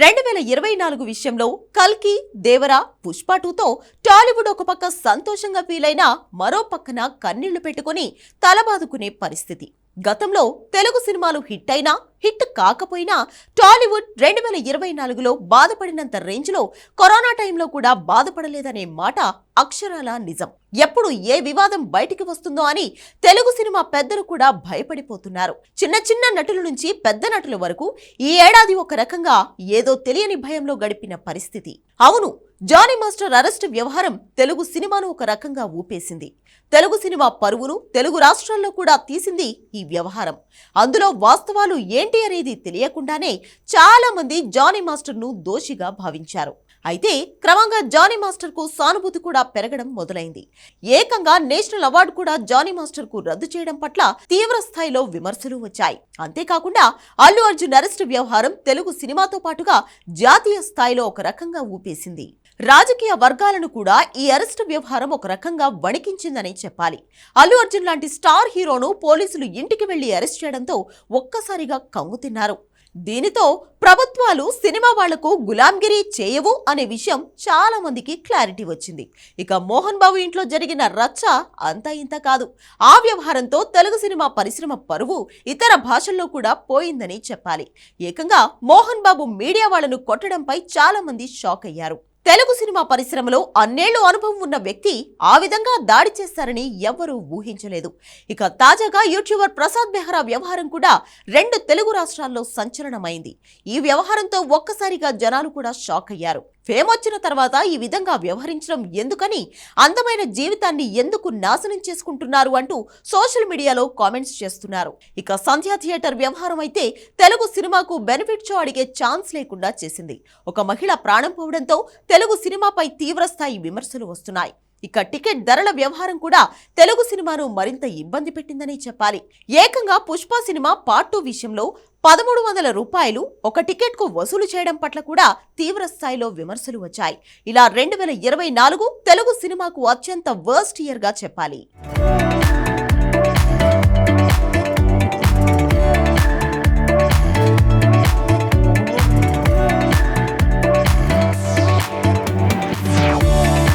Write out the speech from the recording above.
రెండు వేల ఇరవై నాలుగు విషయంలో కల్కి దేవరా పుష్ప టూతో టాలీవుడ్ ఒక పక్క సంతోషంగా ఫీలైనా మరో పక్కన కన్నీళ్ళు పెట్టుకుని తలబాదుకునే పరిస్థితి. గతంలో తెలుగు సినిమాలు హిట్ అయినా హిట్ కాకపోయినా టాలీవుడ్ రెండు వేల ఇరవై నాలుగులో బాధపడినంత రేంజ్లో కరోనా టైంలో కూడా బాధపడలేదనే మాట అక్షరాల నిజం. ఎప్పుడు ఏ వివాదం బయటికి వస్తుందో అని తెలుగు సినిమా పెద్దలు కూడా భయపడిపోతున్నారు. చిన్న చిన్న నటుల నుంచి పెద్ద నటుల వరకు ఈ ఏడాది ఒక రకంగా ఏదో తెలియని భయంలో గడిపిన పరిస్థితి. అవును జానీ మాస్టర్ అరెస్ట్ వ్యవహారం తెలుగు సినిమాను ఒక రకంగా ఊపేసింది. తెలుగు సినిమా పరువును తెలుగు రాష్ట్రాల్లో కూడా తీసింది ఈ వ్యవహారం. అందులో వాస్తవాలు ఏంటి అనేది తెలియకుండానే చాలామంది జానీ మాస్టర్ను దోషిగా భావించారు. అయితే క్రమంగా జానీ మాస్టర్కు సానుభూతి కూడా పెరగడం మొదలైంది. ఏకంగా నేషనల్ అవార్డు కూడా జానీ మాస్టర్కు రద్దు చేయడం పట్ల తీవ్ర స్థాయిలో విమర్శలు వచ్చాయి. అంతేకాకుండా అల్లు అర్జున్ అరెస్ట్ వ్యవహారం తెలుగు సినిమాతో పాటుగా జాతీయ స్థాయిలో ఒక రకంగా ఊపేసింది. రాజకీయ వర్గాలను కూడా ఈ అరెస్ట్ వ్యవహారం ఒక రకంగా వణికించిందనే చెప్పాలి. అల్లు అర్జున్ లాంటి స్టార్ హీరోను పోలీసులు ఇంటికి వెళ్ళి అరెస్ట్ చేయడంతో ఒక్కసారిగా కంగుతిన్నారు దీనితో ప్రభుత్వాలు సినిమా వాళ్ళకు గులాంగిరి చేయవు అనే విషయం చాలా మందికి క్లారిటీ వచ్చింది. ఇక మోహన్ బాబు ఇంట్లో జరిగిన రచ్చ అంతా ఇంత కాదు. ఆ వ్యవహారంతో తెలుగు సినిమా పరిశ్రమ పరువు ఇతర భాషల్లో కూడా పోయిందని చెప్పాలి. ఏకంగా మోహన్ బాబు మీడియా వాళ్ళను కొట్టడంపై చాలా మంది షాక్ అయ్యారు. తెలుగు సినిమా పరిశ్రమలో అన్నేళ్ళు అనుభవం ఉన్న వ్యక్తి ఆ విధంగా దాడి చేస్తారని ఎవ్వరూ ఊహించలేదు. ఇక తాజాగా యూట్యూబర్ ప్రసాద్ బెహ్రా వ్యవహారం కూడా రెండు తెలుగు రాష్ట్రాల్లో సంచలనమైంది. ఈ వ్యవహారంతో ఒక్కసారిగా జనాలు కూడా షాక్ అయ్యారు. ఫేమ్ వచ్చిన తర్వాత ఈ విధంగా వ్యవహరించడం ఎందుకని అందమైన జీవితాన్ని ఎందుకు నాశనం చేసుకుంటున్నారు అంటూ సోషల్ మీడియాలో కామెంట్స్ చేస్తున్నారు. ఇక సంధ్యా థియేటర్ వ్యవహారం అయితే తెలుగు సినిమాకు బెనిఫిట్ షో అడిగే ఛాన్స్ లేకుండా చేసింది. ఒక మహిళ ప్రాణం పోవడంతో తెలుగు సినిమాపై తీవ్రస్థాయి విమర్శలు వస్తున్నాయి. ఇక టికెట్ ధరల వ్యవహారం కూడా తెలుగు సినిమాను మరింత ఇబ్బంది పెట్టిందని చెప్పాలి. ఏకంగా పుష్ప సినిమా పార్ట్ టూ విషయంలో పదమూడు వందల రూపాయలు ఒక టికెట్కు వసూలు చేయడం పట్ల కూడా తీవ్ర స్థాయిలో విమర్శలు వచ్చాయి. ఇలా రెండు వేల ఇరవై నాలుగు తెలుగు సినిమాకు అత్యంత వర్స్ట్ ఇయర్గా చెప్పాలి.